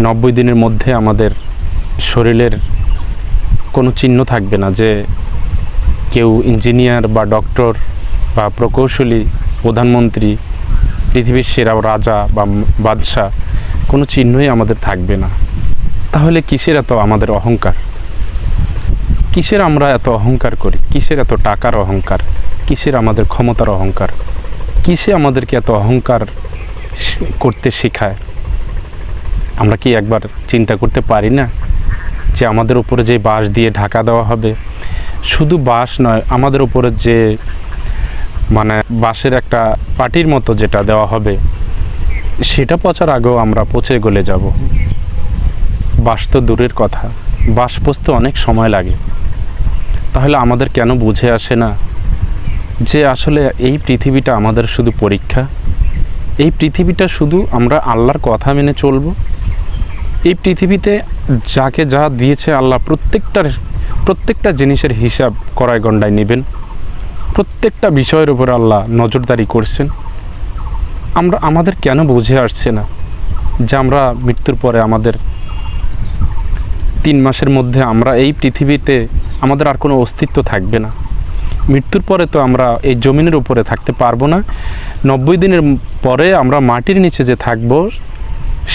নব্বই দিনের মধ্যে আমাদের শরীরের কোনো চিহ্ন থাকবে না যে কেউ ইঞ্জিনিয়ার বা ডক্টর বা প্রকৌশলী, প্রধানমন্ত্রী, পৃথিবীর সেরা রাজা বা বাদশাহ, কোনো চিহ্নই আমাদের থাকবে না। তাহলে কিসের এত আমাদের অহংকার? কিসের আমরা এত অহংকার করি? কিসের এত টাকার অহংকার? কিসের আমাদের ক্ষমতার অহংকার? কিসে আমাদেরকে এত অহংকার করতে শেখায়? আমরা কি একবার চিন্তা করতে পারি না যে আমাদের উপরে যে বাঁশ দিয়ে ঢাকা দেওয়া হবে? শুধু বাঁশ নয়, আমাদের উপরে যে মানে বাঁশের একটা পাটির মতো যেটা দেওয়া হবে, সেটা পচার আগেও আমরা পচে গলে যাব। বাঁশ তো দূরের কথা। বাঁশ পচতে অনেক সময় লাগে। তাহলে আমাদের কেন বুঝে আসে না যে আসলে এই পৃথিবীটা আমাদের শুধু পরীক্ষা? এই পৃথিবীটা শুধু আমরা আল্লাহর কথা মেনে চলবো? এই পৃথিবীতে যাকে যা দিয়েছে আল্লাহ প্রত্যেকটার, প্রত্যেকটা জিনিসের হিসাব করায় গণ্ডায় নেবেন। প্রত্যেকটা বিষয়ের উপর আল্লাহ নজরদারি করছেন। আমরা, আমাদের কেন বুঝে আসছে না যে আমরা মৃত্যুর পরে আমাদের তিন মাসের মধ্যে আমরা এই পৃথিবীতে আমাদের আর কোনো অস্তিত্ব থাকবে না? মৃত্যুর পরে তো আমরা এই জমিনের উপরে থাকতে পারব না। নব্বই দিনের পরে আমরা মাটির নিচে যে থাকব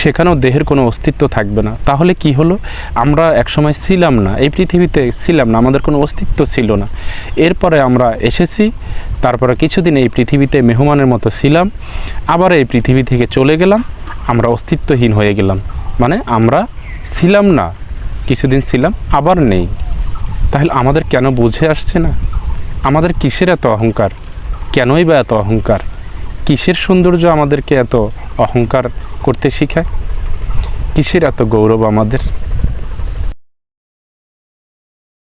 সেখানেও দেহের কোনো অস্তিত্ব থাকবে না। তাহলে কি হলো? আমরা একসময় ছিলাম না, এই পৃথিবীতে ছিলাম না, আমাদের কোনো অস্তিত্ব ছিল না। এরপরে আমরা এসেছি, তারপরে কিছুদিন এই পৃথিবীতে মেহমানের মতো ছিলাম, আবার এই পৃথিবী থেকে চলে গেলাম, আমরা অস্তিত্বহীন হয়ে গেলাম। মানে আমরা ছিলাম না, কিছুদিন ছিলাম, আবার নেই। তাহলে আমাদের কেন বুঝে আসছে না? আমাদের কিসের এত অহংকার? কেনই বা এত অহংকার? কিসের সৌন্দর্য আমাদেরকে এত অহংকার করতে শিখায়? কিসের এত গৌরব আমাদের?